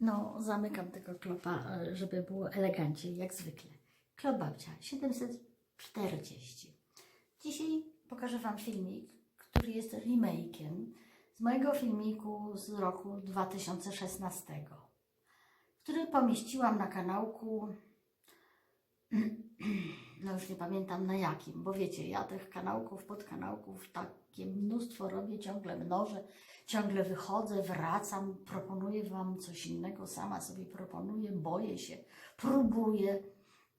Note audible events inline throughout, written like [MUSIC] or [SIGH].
No, zamykam tego klopa, żeby było eleganciej, jak zwykle. Klop babcia 740. Dzisiaj pokażę Wam filmik, który jest remake'iem z mojego filmiku z roku 2016, który pomieściłam na kanałku, [CLEARS THROAT] no już nie pamiętam na jakim, bo wiecie, ja tych kanałków, podkanałków takie mnóstwo robię, ciągle mnożę, ciągle wychodzę, wracam, proponuję Wam coś innego, sama sobie proponuję, boję się, próbuję,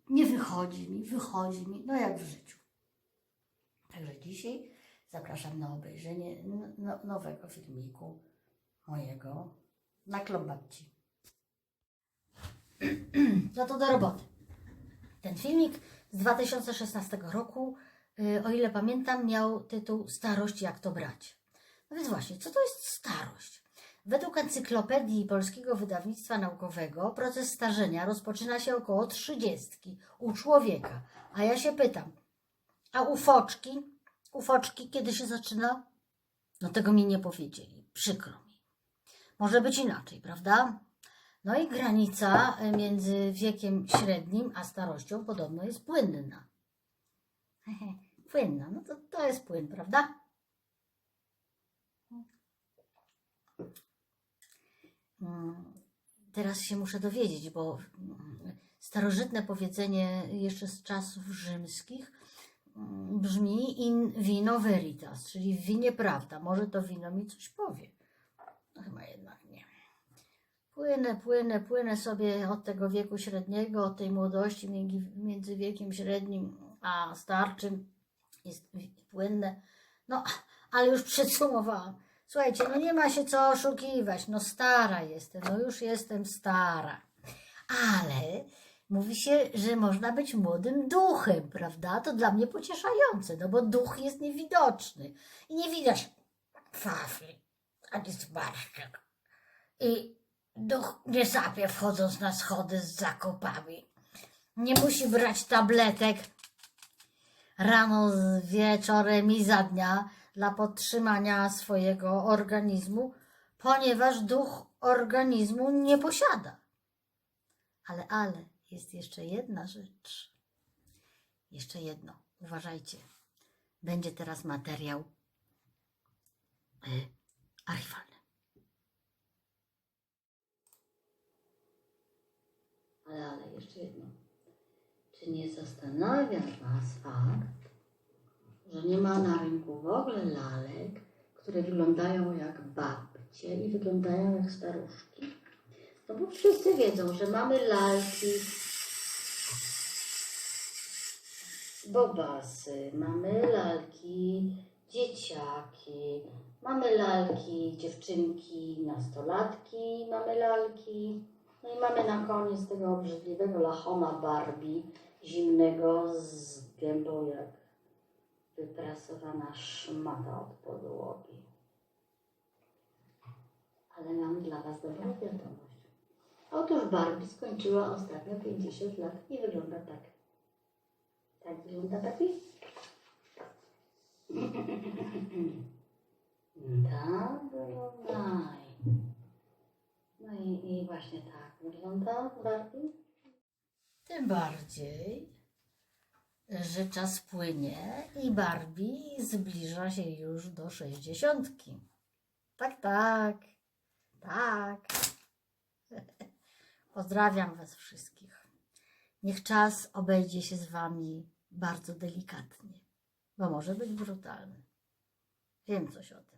nie wychodzi mi, wychodzi mi, no jak w życiu. Także dzisiaj zapraszam na obejrzenie no, nowego filmiku mojego na klub babci. No to do roboty. Ten filmik z 2016 roku, y, o ile pamiętam, miał tytuł Starość, jak to brać. No więc właśnie, co to jest starość? Według Encyklopedii Polskiego Wydawnictwa Naukowego proces starzenia rozpoczyna się około 30 u człowieka. A ja się pytam, a u foczki? U foczki kiedy się zaczyna? No tego mi nie powiedzieli, przykro mi. Może być inaczej, prawda? No i granica y, między wiekiem średnim a starością podobno jest płynna. Płynna, no to, to jest płyn, prawda? Mm, Teraz się muszę dowiedzieć, bo mm, starożytne powiedzenie jeszcze z czasów rzymskich mm, brzmi in vino veritas, czyli w winie prawda. Może to wino mi coś powie. No chyba jednak. Płynę, płynę, płynę sobie od tego wieku średniego, od tej młodości między, wiekiem średnim a starczym. Jest płynne. No, ale już przedsumowałam. Słuchajcie, no nie ma się co oszukiwać. No stara jestem, no już jestem stara. Ale mówi się, że można być młodym duchem, prawda? To dla mnie pocieszające, no bo duch jest niewidoczny. I nie widać fafli, ani zmarszczek. I duch nie sapie wchodząc na schody z zakopami. Nie musi brać tabletek rano, wieczorem i za dnia dla podtrzymania swojego organizmu, ponieważ duch organizmu nie posiada. Ale, ale, jest jeszcze jedna rzecz. Jeszcze jedno. Uważajcie. Będzie teraz materiał y, archiwalny. Ale, ale, jeszcze jedno. Czy nie zastanawia Was fakt, że nie ma na rynku w ogóle lalek, które wyglądają jak babcie i wyglądają jak staruszki? No bo wszyscy wiedzą, że mamy lalki bobasy, mamy lalki dzieciaki, mamy lalki dziewczynki, nastolatki, mamy lalki. No i mamy na koniec tego obrzydliwego lachoma Barbie, zimnego z gębą jak wyprasowana szmata od podłogi. Ale mam dla Was dobrą wiadomość. Otóż Barbie skończyła ostatnio 50 lat i wygląda tak. Tak wygląda Barbie? [CLEARS THROAT] Tak wyglądaj. No i, i właśnie tak wygląda Barbie. Tym bardziej, że czas płynie i Barbie zbliża się już do sześćdziesiątki. Tak, tak, tak. [LAUGHS] Pozdrawiam Was wszystkich. Niech czas obejdzie się z Wami bardzo delikatnie, bo może być brutalny. Wiem coś o tym.